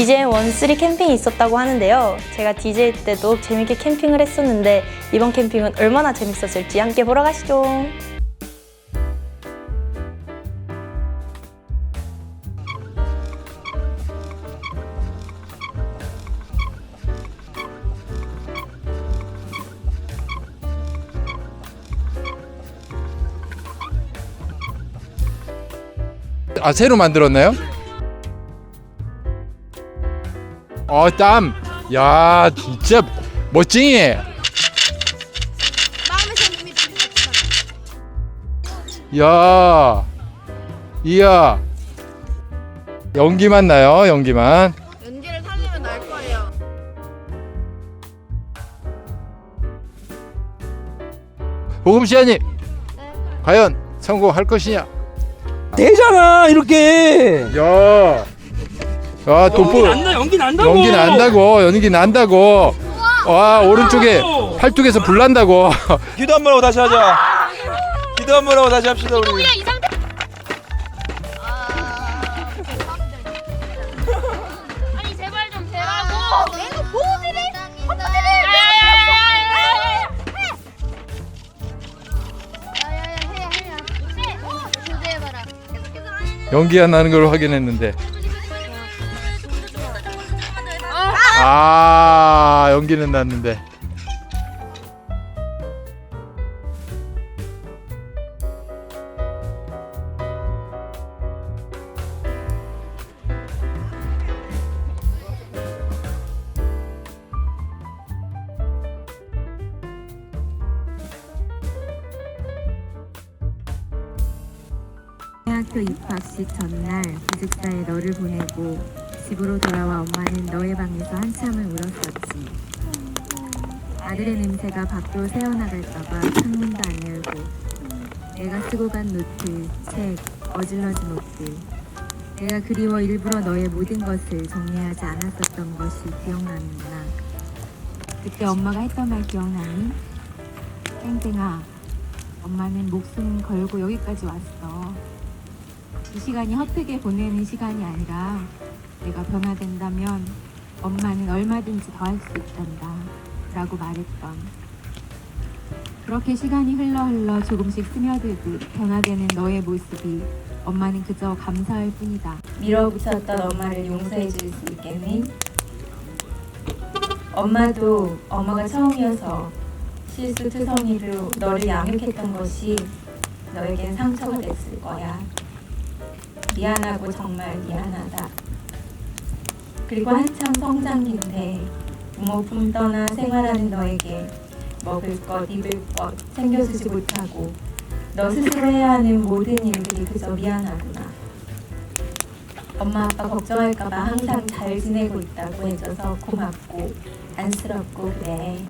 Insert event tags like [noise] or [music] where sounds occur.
DJM 13 캠핑이 있었다고 하는데요. 제가 DJ 때도 재밌게 캠핑을 했었는데 이번 캠핑은 얼마나 재밌었을지 함께 보러 가시죠. 아 새로 만들었나요? 어 땀. 야 진짜 멋쟁이. 야. 이야. 연기만 나요 연기만. 연기를 살리면 날 거예요. 보금 씨아님 과연 성공할 것이냐? 되잖아 이렇게 야. 야 돋보. 연기 난다 연기 난다고. 연기 난다고 연기 난다고. 와. 오른쪽에 팔뚝에서 불 난다고. [laughs] 기도 한 번 하고 다시 하자. 기도 한 번 하고 다시 합시다 우리. 아니 제발 좀 되라고. 내가 보호들이 연기 안 나는 걸 확인했는데. 아 연기는 났는데. 입학식 전날 기숙사에 너를 보내고 집으로 돌아와 엄마는 너의 방에서 한참을 울었었지. 아들의 냄새가 밖으로 새어나갈까봐 창문도 안 열고 내가 쓰고 간 노트, 책, 어질러진 옷들 내가 그리워 일부러 너의 모든 것을 정리하지 않았었던 것이 기억나는구나. 그때 엄마가 했던 말 기억나니? 땡땡아, 엄마는 목숨 걸고 여기까지 왔어. 이 시간이 헛되게 보내는 시간이 아니라 내가 변화된다면 엄마는 얼마든지 더 할 수 있단다 라고 말했던 그렇게 시간이 흘러 흘러 조금씩 스며들듯 변화되는 너의 모습이 엄마는 그저 감사할 뿐이다 밀어붙였던 엄마를 용서해 줄 수 있겠니? 엄마도 엄마가 처음이어서 실수투성이로 너를 양육했던 것이 너에겐 상처가 됐을 거야 미안하고 정말 미안하다. 그리고 한참 성장기인데 부모 품 떠나 생활하는 너에게 먹을 것, 입을 것 챙겨주지 못하고 너 스스로 해야 하는 모든 일들이 그저 미안하구나. 엄마 아빠 걱정할까봐 항상 잘 지내고 있다고 해줘서 고맙고 안쓰럽고 그래.